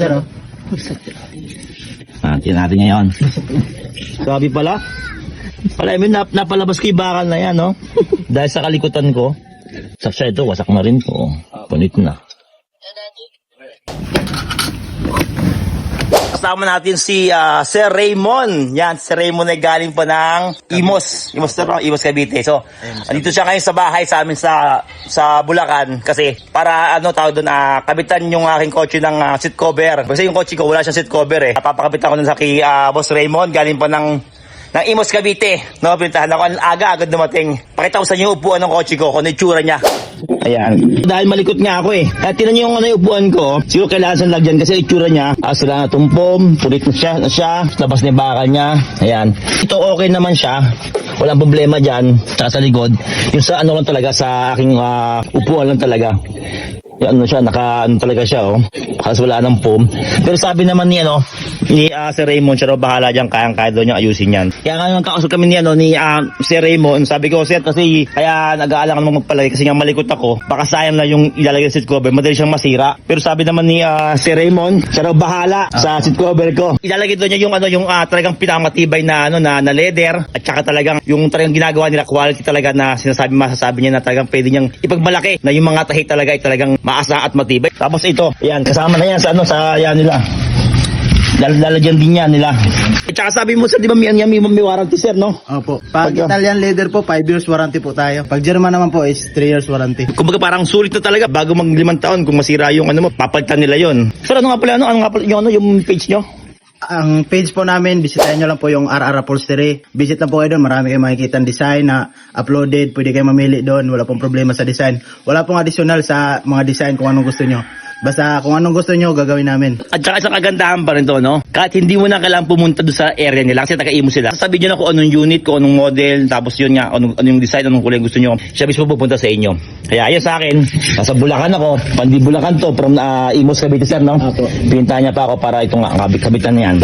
Pero, Ah, tingnan natin ngayon. Sabi pala. Pala, I mean, nap napalabas ko yung bakal na yan, no? Dahil sa kalikutan ko. Saksa ito, wasak na rin to. Punit na. Kasama natin si ah, Sir Raymond. Yan, si Raymond ay galing pa ng Imos. Imos na no? Imos Cavite. So, andito siya ngayon sa bahay sa amin sa sa Bulacan kasi para ano tawag doon, ah, kabitan yung aking kotse ng ah, seat cover. Kasi yung kotse ko wala siyang seat cover eh. Papakabitan ko nun sa kay ah, Boss Raymond galing pa ng ng Imos Cavite. No, pintahan ako. Ang aga agad dumating. Pakita ko sa inyo upuan ng kotse ko, kung ano yung tsura niya. Ayan. Dahil malikot nga ako eh. Kaya tinan niyo yung ano yung upuan ko. Siguro kailangan sa lagyan kasi itsura niya. Ah, sila na tumpom, pulit na siya, na siya, labas na yung bakal niya. Ayan. Ito okay naman siya. Walang problema dyan. Tsaka sa likod. Yung sa ano lang talaga, sa aking ah, upuan lang talaga. Yung ano siya, naka ano talaga siya oh. Kasi wala ng foam. Pero sabi naman ni ano, ni ah, Sir Raymond, siya raw bahala diyan, kayang-kaya daw niya ayusin yan. Kaya nga nagkakausap kami ni ano ni ah, Sir Raymond, sabi ko, Sir, kasi kaya nag-aalangan naman magpalagay kasi nga malikot ako. Baka sayang na yung ilalagay sa seat cover, madali siyang masira. Pero sabi naman ni ah, Sir Raymond, siya raw bahala sa seat cover ko. Ilalagay daw niya yung ano yung ah, talagang pinakamatibay na ano na, na leather at saka talagang yung talagang ginagawa nila quality talaga na sinasabi masasabi niya na talagang pwede niyang ipagmalaki na yung mga tahi talaga ay talagang maasa at matibay. Tapos ito, ayan, kasama na yan sa ano sa yan nila. Lalagyan din yan nila. At saka sabi mo sir, di ba may, may, may, may warranty sir, no? opo. Pag Pag- Italian leather po, 5 years warranty po tayo. Pag German naman po is 3 years warranty. Kumbaga parang sulit na talaga bago mag limang taon kung masira yung ano mo, papalitan nila yon. Sir, ano nga pala ano? Ano nga pala yung ano yung page nyo? Ang page po namin, bisitahin nyo lang po yung RR Upholstery. Visit lang po kayo doon. Marami kayong makikita design na uploaded. Pwede kayo mamili doon. Wala pong problema sa design. Wala pong additional sa mga design kung anong gusto nyo. Basta kung anong gusto nyo, gagawin namin. At saka isang kagandahan pa rin to, no? Kahit hindi mo na kailangan pumunta doon sa area nila kasi taga-imo sila. Sasabihin nyo na kung anong unit, kung anong model, tapos yun nga, anong, anong design, anong kulay gusto nyo. Siya mismo pupunta sa inyo. Kaya ayun sa akin, nasa Bulacan ako, pandi Bulacan to, from uh, Imos Cavite sir, no? Apo. Pinuntahan niya pa ako para itong nga, kabit kabitan na yan.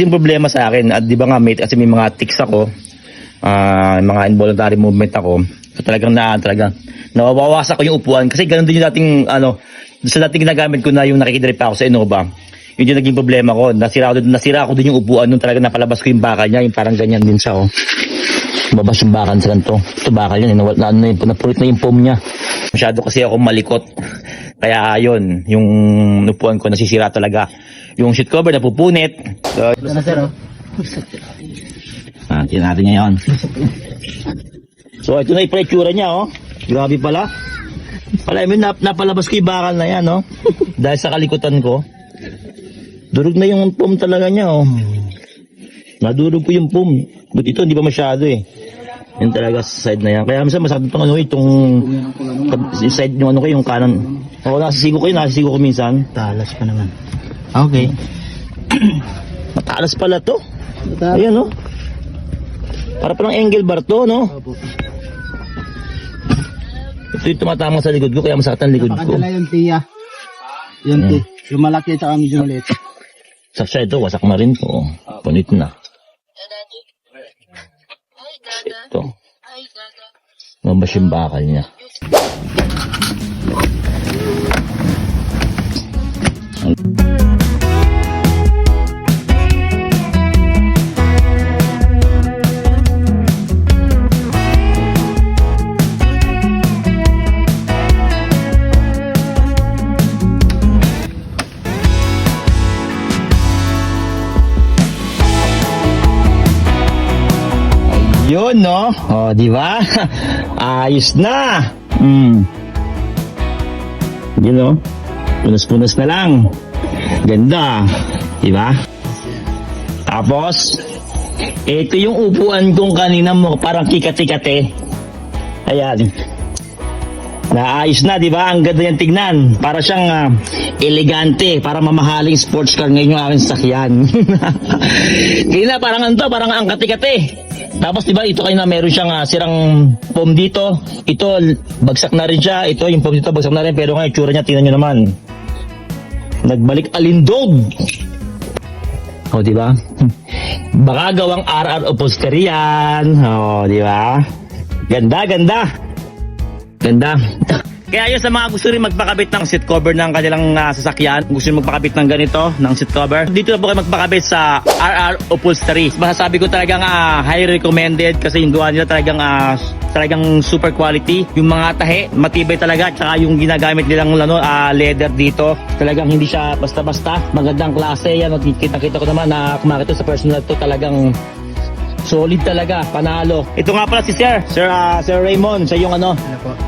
Kasi yung problema sa akin, at di ba nga may, kasi may mga tics ako, ah mga involuntary movement ako, talagang na, talagang nawawasak ko yung upuan kasi ganun din yung dating, ano, sa dating ginagamit ko na yung nakikidrive pa ako sa Innova, yun yung naging problema ko. Nasira ako, nasira ako din yung upuan nung talagang napalabas ko yung bakal niya, yung parang ganyan din siya, oh. Babas yung bakal sa ganito. Ito bakal yan, eh, nawal, na, ano, yun, napulit na yung foam niya. Masyado kasi ako malikot. Kaya yun, yung upuan ko nasisira talaga. Yung sheet cover napupunit. So, Ito na sir, oh. Ah, tingnan natin ngayon. So, ito na yung pretsura niya, oh. Grabe pala. Pala, I mean, nap napalabas ko yung bakal na yan, oh. Dahil sa kalikutan ko. Durog na yung foam talaga niya, oh. Nadurog ko yung foam. But ito, hindi pa masyado, eh. Yan talaga sa side na yan. Kaya minsan masabi itong ano, itong yung side yung ano ko, yung kanan. Oo, nasisigo ko yun, nasisigo ko minsan. Talas pa naman. Okay. Matalas pala to. Ayan, no? Para palang angle bar to, no? Opo. Ito yung tumatama sa likod ko, kaya masakit ang likod ko. Pakadala yung tiya. Yung Hmm. ti. Yung malaki at saka medyo maliit. Saksa ito, wasak na rin to. Punit na. Ito. Mabas yung bakal niya. Yun, no? O, di ba? Ayos na. Hmm. Yun, no? Punas-punas na lang. Ganda. Di ba? Tapos, ito yung upuan kong kanina mo, parang kikati-kati. Ayan. Naayos na, di ba? Ang ganda niyang tignan. Para siyang ah, elegante, para mamahaling sports car ngayon yung aking sakyan. Kaya parang ano parang ang kati-kati. Tapos di ba ito kayo na meron siyang ah, sirang foam dito. Ito bagsak na rin siya. Ito yung foam dito bagsak na rin pero ngayon tsura niya tingnan niyo naman. Nagbalik alindog. O, di ba? Baka gawang RR upholstery yan. O, di ba? Ganda, ganda. Ganda. Kaya yun sa mga gusto rin magpakabit ng seat cover ng kanilang ah, sasakyan, gusto rin magpakabit ng ganito, ng seat cover, dito na po kayo magpakabit sa RR Upholstery. Masasabi ko talagang ah, highly recommended kasi yung gawa nila talagang ah, talagang super quality. Yung mga tahe, matibay talaga, tsaka yung ginagamit nilang ano, ah, leather dito, talagang hindi siya basta-basta. Magandang klase yan. Kita-kita ko naman na kumakita sa personal to talagang solid talaga, panalo. Ito nga pala si Sir, Sir ah, Sir Raymond, sa yung ano, Ano?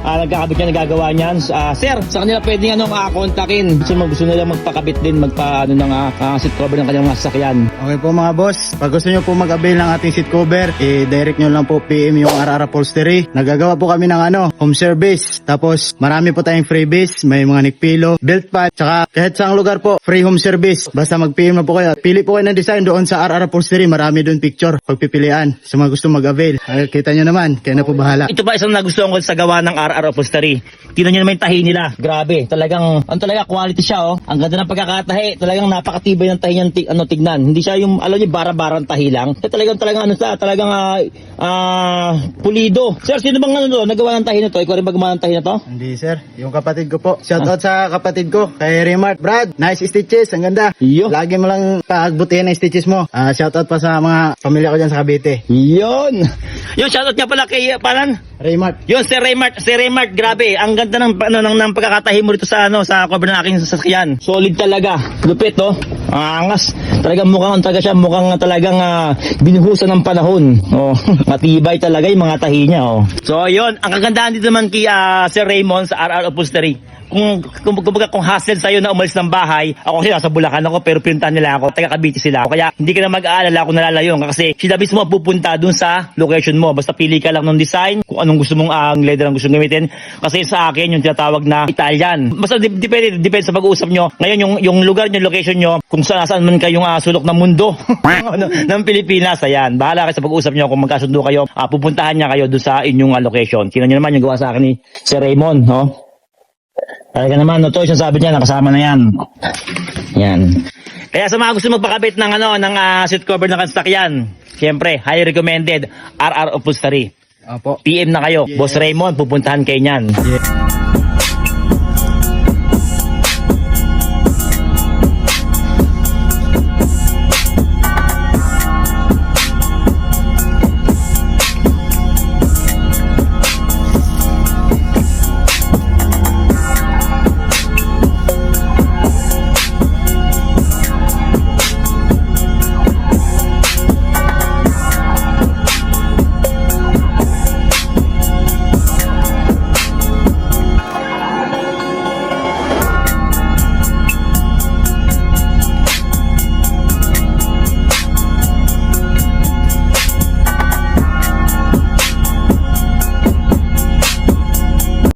Ah, nagkakabit niya, nagagawa niyan. Ah, sir, sa kanila pwede ano, ah, kontakin. Gusto, mo, gusto nila magpakabit din, magpa, ano, ng ah, ah, seat cover ng kanyang mga sasakyan. Okay po mga boss, pag gusto nyo po mag-avail ng ating seat cover, i-direct nyo lang po PM yung RR Upholstery. Nagagawa po kami ng ano, home service. Tapos marami po tayong freebies, may mga neck pillow, belt pad, tsaka kahit saang lugar po, free home service. Basta mag-PM na po kayo. Pili po kayo ng design doon sa RR Upholstery, marami doon picture, pagpipilian. Sa mga gusto mag-avail. Ay, kita nyo naman, kayo na po bahala. Ito pa isang nagustuhan ko sa gawa ng RR Upholstery. Tingnan niyo naman yung tahi nila. Grabe. Talagang, ang talaga quality siya oh. Ang ganda ng pagkakatahi. Talagang napakatibay ng tahi niyang ti- ano, tignan. Hindi siya yung, alam niyo, bara-barang tahi lang. Eh, talagang, talagang, ano sa, talagang, ah, ah, pulido. Sir, sino bang ano to? Nagawa ng tahi na to? Ikaw rin ba gumawa ng tahi na to? Hindi sir, yung kapatid ko po. Shout out sa kapatid ko, kay Remart. Brad, nice stitches, ang ganda. Yo. Lagi mo lang paagbutihin ang stitches mo. Ah, shout out pa sa mga pamilya ko dyan sa Cavite. Yun. Yun, shoutout nga pala kay, uh, palan? Remart. Yun, si Raymart, si Raymart, grabe. Ang ganda ng, ano, ng, ng pagkakatahi mo dito sa, ano, sa cover ng aking sasakyan. Solid talaga. Lupit, oh. Ang angas. Talagang mukhang, talaga siya, mukhang talagang uh, binuhusan ng panahon. Oh, matibay talaga yung mga tahi niya, oh. So, yun. Ang kagandahan dito naman kay ah, Sir Raymond sa RR Upholstery kung kung kumbaga kung hassle sa'yo na umalis ng bahay, ako kasi nasa Bulacan ako pero pinuntahan nila ako, taga Cavite sila ako. Kaya hindi ka na mag-aalala kung nalalayo ka kasi sila mismo pupunta dun sa location mo. Basta pili ka lang ng design, kung anong gusto mong ang leather ang gusto mong gamitin. Kasi sa akin yung tinatawag na Italian. Basta depende, depende sa pag-uusap nyo. Ngayon yung, yung lugar nyo, location nyo, kung saan saan man kayong ah, sulok ng mundo ano, ng Pilipinas, ayan. Bahala kayo sa pag-uusap nyo kung magkasundo kayo, ah, pupuntahan niya kayo doon sa inyong ah, location. Nyo naman yung gawa sa akin ni Sir Raymond, no? Talaga naman, no, to, yung sabi niya, nakasama na yan. Yan. Kaya sa mga gusto magpakabit ng ano, ng ah, seat cover ng kansakyan, syempre, highly recommended, RR Upholstery. Opo. PM na kayo. Yes. Boss Raymond, pupuntahan kayo niyan. Yeah.